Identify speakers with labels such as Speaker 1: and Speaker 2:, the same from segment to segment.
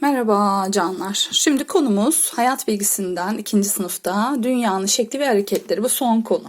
Speaker 1: Merhaba canlar. Şimdi konumuz hayat bilgisinden ikinci sınıfta dünyanın şekli ve hareketleri. Bu son konu.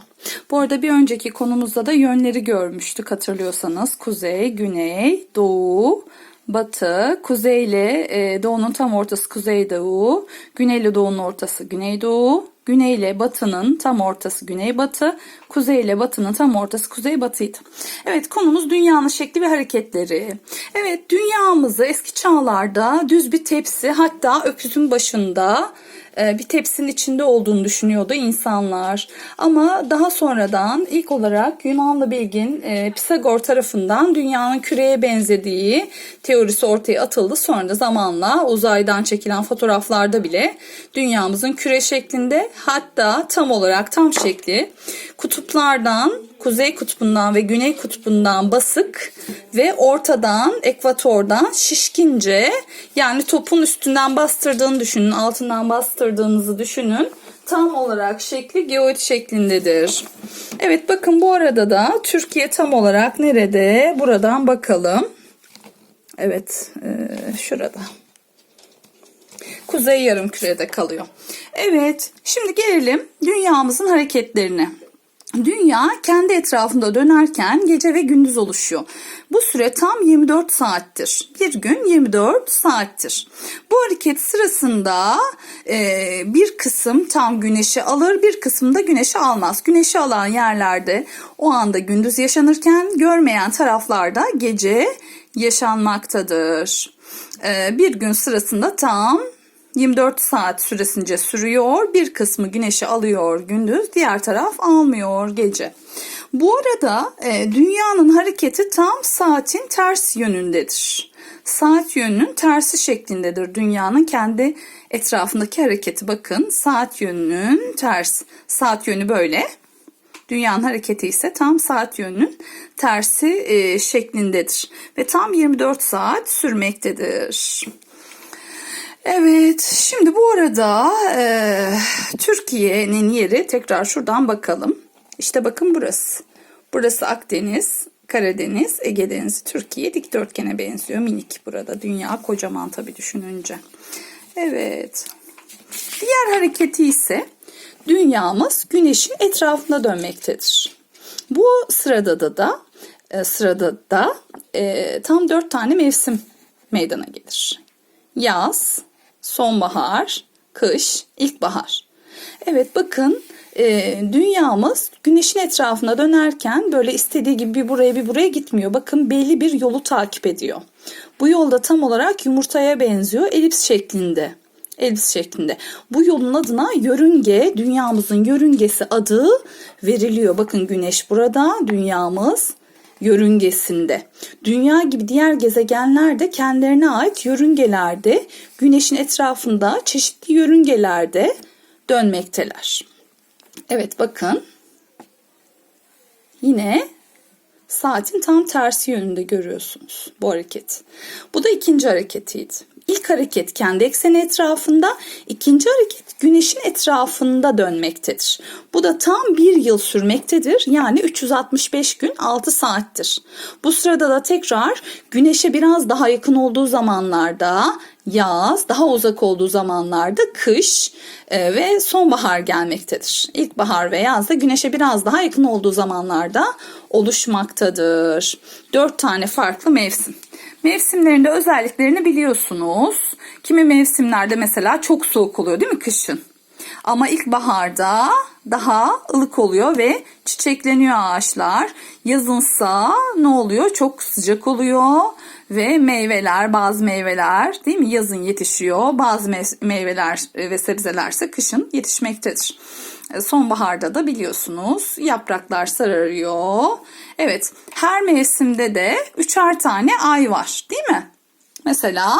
Speaker 1: Bu arada bir önceki konumuzda da yönleri görmüştük hatırlıyorsanız. Kuzey, güney, doğu, batı, kuzey ile doğunun tam ortası kuzeydoğu, güney ile doğunun ortası güneydoğu, güney ile batının tam ortası güneybatı, kuzey ile batının tam ortası kuzeybatıydı. Evet konumuz dünyanın şekli ve hareketleri. Evet dünyamızı eski çağlarda düz bir tepsi hatta öküzün başında bir tepsinin içinde olduğunu düşünüyordu insanlar. Ama daha sonradan ilk olarak Yunanlı bilgin e, Pisagor tarafından dünyanın küreye benzediği teorisi ortaya atıldı. Sonra da zamanla uzaydan çekilen fotoğraflarda bile dünyamızın küre şeklinde hatta tam olarak tam şekli kutuplardan kuzey kutbundan ve güney kutbundan basık ve ortadan ekvatordan şişkince yani topun üstünden bastırdığını düşünün altından bastırdığınızı düşünün tam olarak şekli geoid şeklindedir. Evet bakın bu arada da Türkiye tam olarak nerede? Buradan bakalım. Evet e, şurada. Kuzey yarım kürede kalıyor. Evet şimdi gelelim dünyamızın hareketlerine. Dünya kendi etrafında dönerken gece ve gündüz oluşuyor. Bu süre tam 24 saattir. Bir gün 24 saattir. Bu hareket sırasında e, bir kısım tam güneşi alır, bir kısım da güneşi almaz. Güneşi alan yerlerde o anda gündüz yaşanırken görmeyen taraflarda gece yaşanmaktadır. E, bir gün sırasında tam 24 saat süresince sürüyor. Bir kısmı güneşi alıyor gündüz, diğer taraf almıyor gece. Bu arada e, dünyanın hareketi tam saatin ters yönündedir. Saat yönünün tersi şeklindedir dünyanın kendi etrafındaki hareketi. Bakın saat yönünün ters. Saat yönü böyle. Dünyanın hareketi ise tam saat yönünün tersi e, şeklindedir. Ve tam 24 saat sürmektedir. Evet, şimdi bu arada e, Türkiye'nin yeri tekrar şuradan bakalım. İşte bakın burası. Burası Akdeniz, Karadeniz, Ege Denizi, Türkiye dikdörtgene benziyor. Minik burada. Dünya kocaman tabii düşününce. Evet. Diğer hareketi ise dünyamız güneşin etrafında dönmektedir. Bu sırada da da e, sırada da e, tam dört tane mevsim meydana gelir. Yaz, sonbahar, kış, ilkbahar. Evet bakın e, dünyamız güneşin etrafına dönerken böyle istediği gibi bir buraya bir buraya gitmiyor. Bakın belli bir yolu takip ediyor. Bu yolda tam olarak yumurtaya benziyor elips şeklinde. Elips şeklinde. Bu yolun adına yörünge, dünyamızın yörüngesi adı veriliyor. Bakın güneş burada, dünyamız yörüngesinde. Dünya gibi diğer gezegenler de kendilerine ait yörüngelerde, güneşin etrafında çeşitli yörüngelerde dönmekteler. Evet bakın. Yine saatin tam tersi yönünde görüyorsunuz bu hareket. Bu da ikinci hareketiydi. İlk hareket kendi ekseni etrafında, ikinci hareket güneşin etrafında dönmektedir. Bu da tam bir yıl sürmektedir. Yani 365 gün 6 saattir. Bu sırada da tekrar güneşe biraz daha yakın olduğu zamanlarda yaz, daha uzak olduğu zamanlarda kış e, ve sonbahar gelmektedir. İlkbahar ve yaz da güneşe biraz daha yakın olduğu zamanlarda oluşmaktadır. Dört tane farklı mevsim. Mevsimlerinde özelliklerini biliyorsunuz. Kimi mevsimlerde mesela çok soğuk oluyor değil mi kışın? Ama ilkbaharda daha ılık oluyor ve çiçekleniyor ağaçlar. Yazınsa ne oluyor? Çok sıcak oluyor ve meyveler, bazı meyveler değil mi? Yazın yetişiyor. Bazı meyveler ve sebzelerse kışın yetişmektedir. E, sonbaharda da biliyorsunuz yapraklar sararıyor. Evet her mevsimde de üçer tane ay var değil mi? Mesela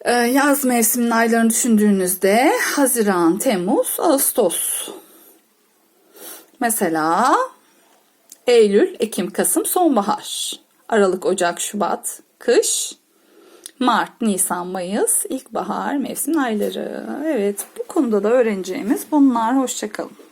Speaker 1: e, yaz mevsiminin aylarını düşündüğünüzde Haziran, Temmuz, Ağustos. Mesela Eylül, Ekim, Kasım, sonbahar. Aralık, Ocak, Şubat, kış. Mart, Nisan, Mayıs, ilkbahar, mevsim ayları. Evet bu konuda da öğreneceğimiz bunlar. Hoşçakalın.